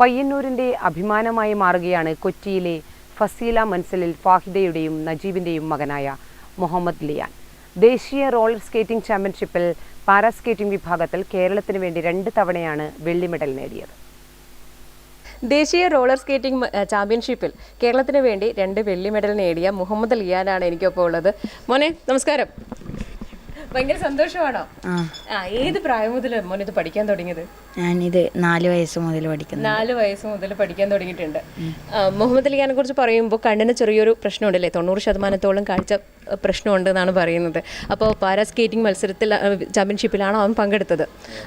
പയ്യന്നൂരിന്റെ അഭിമാനമായി മാറുകയാണ് കൊച്ചിയിലെ ഫസീല മൻസലിൽ ഫാഹിദയുടെയും നജീബിന്റെയും മകനായ മുഹമ്മദ് ലിയാൻ. ദേശീയ റോളർ സ്കേറ്റിംഗ് ചാമ്പ്യൻഷിപ്പിൽ പാരാ സ്കേറ്റിംഗ് വിഭാഗത്തിൽ കേരളത്തിന് വേണ്ടി രണ്ട് തവണയാണ് വെള്ളി മെഡൽ നേടിയത്. ദേശീയ റോളർ സ്കേറ്റിംഗ് ചാമ്പ്യൻഷിപ്പിൽ കേരളത്തിന് വേണ്ടി രണ്ട് വെള്ളി മെഡൽ നേടിയ മുഹമ്മദ് ലിയാനാണ് എനിക്കൊപ്പം ഉള്ളത്. മോനെ നമസ്കാരം. ഭയങ്കര സന്തോഷമാണോ? ആ. ഏത് പ്രായം മുതൽ മോനെ ഇത് പഠിക്കാൻ തുടങ്ങിയത്? ഞാനിത് നാല് വയസ്സ് മുതൽ പഠിക്കുന്നു. നാല് വയസ്സ് മുതൽ പഠിക്കാൻ തുടങ്ങിയിട്ടുണ്ട്. മുഹമ്മദ് അലിഖാനെ കുറിച്ച് പറയുമ്പോൾ കണ്ണിന് ചെറിയൊരു പ്രശ്നമുണ്ടല്ലേ? തൊണ്ണൂറ് ശതമാനത്തോളം കാഴ്ച പ്രശ്നമുണ്ട് എന്നാണ് പറയുന്നത്. അപ്പോൾ പാരാ സ്കേറ്റിംഗ് മത്സരത്തിൽ ചാമ്പ്യൻഷിപ്പിലാണ് അവൻ പങ്കെടുത്തത്.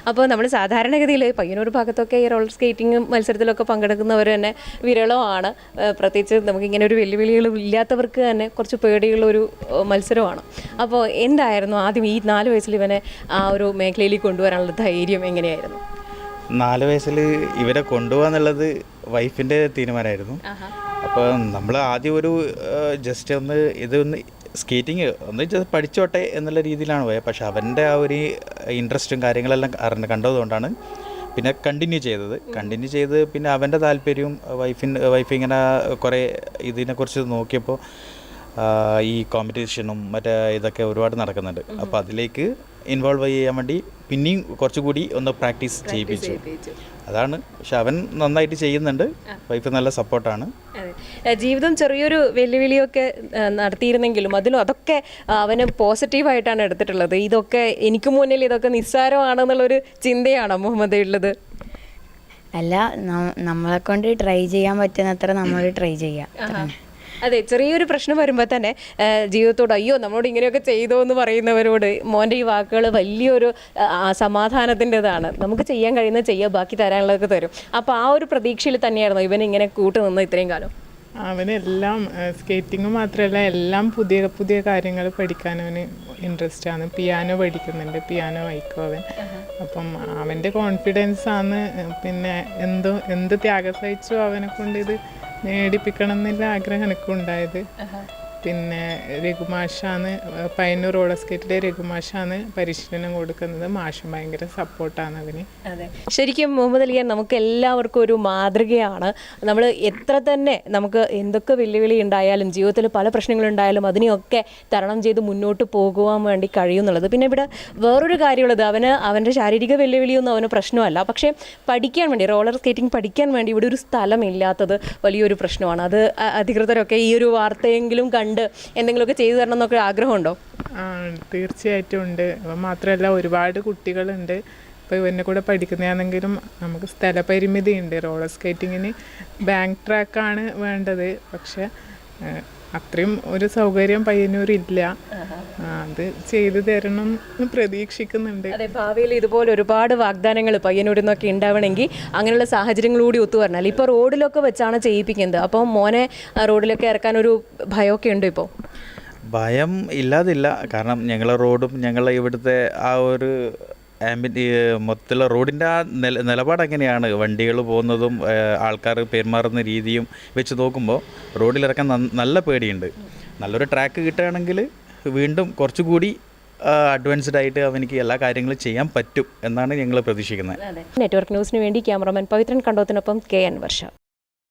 അപ്പോൾ നമ്മൾ സാധാരണഗതിയിൽ പയ്യന്നൂർ ഭാഗത്തൊക്കെ ഈ റോളർ സ്കേറ്റിംഗ് മത്സരത്തിലൊക്കെ പങ്കെടുക്കുന്നവർ തന്നെ വിരളമാണ്. പ്രത്യേകിച്ച് പ്രത്യേകിച്ച് നമുക്കിങ്ങനെ ഒരു വെല്ലുവിളികളും ഇല്ലാത്തവർക്ക് തന്നെ കുറച്ച് പേടിയുള്ള ഒരു മത്സരമാണ്. അപ്പോൾ എന്തായിരുന്നു ആദ്യം ഈ നാല് വയസ്സിൽ ഇവനെ ആ ഒരു മേഖലയിലേക്ക് കൊണ്ടുവരാനുള്ള ധൈര്യം എങ്ങനെയായിരുന്നു? നാല് വയസ്സിൽ ഇവരെ കൊണ്ടുപോകാന്നുള്ളത് വൈഫിന്റെ തീരുമാനമായിരുന്നു. അപ്പോൾ നമ്മൾ ആദ്യം ഒരു ജസ്റ്റ് ഒന്ന് ഇതൊന്ന് സ്കേറ്റിങ് ഒന്ന് just പഠിച്ചോട്ടെ എന്നുള്ള രീതിയിലാണ് പോയത് പക്ഷേ അവന്റെ ആ ഒരു ഇൻട്രസ്റ്റും കാര്യങ്ങളെല്ലാം അറിഞ്ഞ് കണ്ടതുകൊണ്ടാണ് പിന്നെ കണ്ടിന്യൂ ചെയ്തത്. കണ്ടിന്യൂ ചെയ്ത് പിന്നെ അവന്റെ താല്പര്യവും വൈഫിന് വൈഫ് ഇങ്ങനെ കുറേ ഇതിനെക്കുറിച്ച് നോക്കിയപ്പോൾ ഈ കോമ്പറ്റീഷനും മറ്റേ ഇതൊക്കെ ഒരുപാട് നടക്കുന്നുണ്ട്. അപ്പോൾ അതിലേക്ക് ഇൻവോൾവ് ചെയ്യാൻ വേണ്ടി പിന്നെയും കുറച്ചുകൂടി ഒന്ന് പ്രാക്ടീസ് ചെയ്യിപ്പിച്ചു. അതാണ്. പക്ഷെ അവൻ നന്നായിട്ട് ചെയ്യുന്നുണ്ട്. വൈഫ് നല്ല സപ്പോർട്ടാണ്. അതെ. ജീവിതം ചെറിയൊരു വെല്ലുവിളിയൊക്കെ നടത്തിയിരുന്നെങ്കിലും അതിലും അതൊക്കെ അവന് പോസിറ്റീവായിട്ടാണ് എടുത്തിട്ടുള്ളത്. ഇതൊക്കെ എനിക്ക് മുന്നിൽ ഇതൊക്കെ നിസ്സാരമാണെന്നുള്ളൊരു ചിന്തയാണോ മുഹമ്മദ് ഉള്ളത്? അല്ല നമ്മളെ കൊണ്ട് ട്രൈ ചെയ്യാൻ പറ്റുന്നത്ര നമ്മൾ ട്രൈ ചെയ്യാം. അതെ ചെറിയൊരു പ്രശ്നം വരുമ്പോൾ തന്നെ ജീവിതത്തോട് അയ്യോ നമ്മളോട് ഇങ്ങനെയൊക്കെ ചെയ്തോ എന്ന് പറയുന്നവരോട് മോന്റെ ഈ വാക്കുകൾ വലിയൊരു സമാധാനത്തിന്റെതാണ്. നമുക്ക് ചെയ്യാൻ കഴിയുന്നത് ചെയ്യുക ബാക്കി തരാനുള്ളതൊക്കെ തരും. അപ്പോൾ ആ ഒരു പ്രതീക്ഷയിൽ തന്നെയായിരുന്നു ഇവൻ ഇങ്ങനെ കൂട്ടുനിന്ന് ഇത്രയും കാലം. അവനെല്ലാം സ്കേറ്റിംഗ് മാത്രമല്ല എല്ലാം പുതിയ പുതിയ കാര്യങ്ങൾ പഠിക്കാൻ അവന് ഇൻട്രസ്റ്റ് ആണ്. പിയാനോ പഠിക്കുന്നുണ്ട് പിയാനോ വായിക്കും അവൻ. അപ്പം അവന്റെ കോൺഫിഡൻസ് ആണ് പിന്നെ എന്തോ എന്ത് ത്യാഗം സഹിച്ചു അവനെ കൊണ്ട് ഇത് നേടിപ്പിക്കണം എന്നുള്ള ആഗ്രഹം എനിക്കും ഉണ്ടായത് പിന്നെ രഘുമാഷാണ് പയ്യന്നൂർ റോളർ സ്കേറ്റിലെ രഘുമാഷാണ് പരിശീലനം കൊടുക്കുന്നത്. മാഷും ഭയങ്കര സപ്പോർട്ടാണ് അവന്. അതെ. ശരിക്കും മുഹമ്മദ് അലിയാൻ നമുക്ക് എല്ലാവർക്കും ഒരു മാതൃകയാണ്. നമ്മൾ എത്ര തന്നെ നമുക്ക് എന്തൊക്കെ വെല്ലുവിളി ഉണ്ടായാലും ജീവിതത്തിൽ പല പ്രശ്നങ്ങളുണ്ടായാലും അതിനെയൊക്കെ തരണം ചെയ്ത് മുന്നോട്ട് പോകുവാൻ വേണ്ടി കഴിയുന്നുള്ളത്. പിന്നെ ഇവിടെ വേറൊരു കാര്യമുള്ളത്. അവന് അവന്റെ ശാരീരിക വെല്ലുവിളിയൊന്നും അവന് പ്രശ്നമല്ല. പക്ഷേ പഠിക്കാൻ വേണ്ടി റോളർ സ്കേറ്റിംഗ് പഠിക്കാൻ വേണ്ടി ഇവിടെ ഒരു സ്ഥലമില്ലാത്തത് വലിയൊരു പ്രശ്നമാണ്. അത് അധികൃതരൊക്കെ ഈ ഒരു വാർത്തയെങ്കിലും കണ്ട് എന്തെങ്കിലുമൊക്കെ ചെയ്തു തരണം എന്നൊക്കെ ആഗ്രഹമുണ്ടോ? തീർച്ചയായിട്ടും ഉണ്ട്. അപ്പം മാത്രമല്ല ഒരുപാട് കുട്ടികളുണ്ട്. ഇപ്പോൾ ഇവന്റെ കൂടെ പഠിക്കുന്നതാണെങ്കിലും നമുക്ക് സ്ഥലപരിമിതി ഉണ്ട്. റോളർ സ്കേറ്റിങ്ങിന് ബാങ്ക് ട്രാക്കാണ് വേണ്ടത്. പക്ഷെ അത്രയും ഒരു സൗകര്യം പയ്യന്നൂരില്ല. അത് ചെയ്തു തരണം എന്ന് പ്രതീക്ഷിക്കുന്നുണ്ട്. അതെ ഭാവിയിൽ ഇതുപോലെ ഒരുപാട് വാഗ്ദാനങ്ങൾ പയ്യനൂരിൽ നിന്നൊക്കെ ഉണ്ടാവണമെങ്കിൽ അങ്ങനെയുള്ള സാഹചര്യങ്ങൾ കൂടി ഒത്തു വരണം ഇപ്പോൾ റോഡിലൊക്കെ വെച്ചാണ് ചെയ്യിപ്പിക്കുന്നത്. അപ്പോൾ മോനെ റോഡിലൊക്കെ ഇറക്കാൻ ഒരു ഭയമൊക്കെ ഉണ്ട് ഇപ്പോൾ ഭയം ഇല്ലാതില്ല. കാരണം ഞങ്ങളെ റോഡും ഞങ്ങളെ ഇവിടുത്തെ ആ ഒരു ആംബി മൊത്തത്തിലുള്ള റോഡിന്റെ ആ നില നിലപാട് എങ്ങനെയാണ്? വണ്ടികൾ പോകുന്നതും ആൾക്കാർ പെരുമാറുന്ന രീതിയും വെച്ച് നോക്കുമ്പോൾ റോഡിലിറക്കാൻ നല്ല പേടിയുണ്ട്. നല്ലൊരു ട്രാക്ക് കിട്ടുകയാണെങ്കിൽ വീണ്ടും കുറച്ചുകൂടി അഡ്വാൻസ്ഡ് ആയിട്ട് അവനിക്ക് എല്ലാ കാര്യങ്ങളും ചെയ്യാൻ പറ്റും എന്നാണ് ഞങ്ങൾ പ്രതീക്ഷിക്കുന്നത്. നെറ്റ്വർക്ക് ന്യൂസിന് വേണ്ടി ക്യാമറമാൻ പവിത്രൻ കണ്ടോത്തിനൊപ്പം കെ എൻ വർഷ.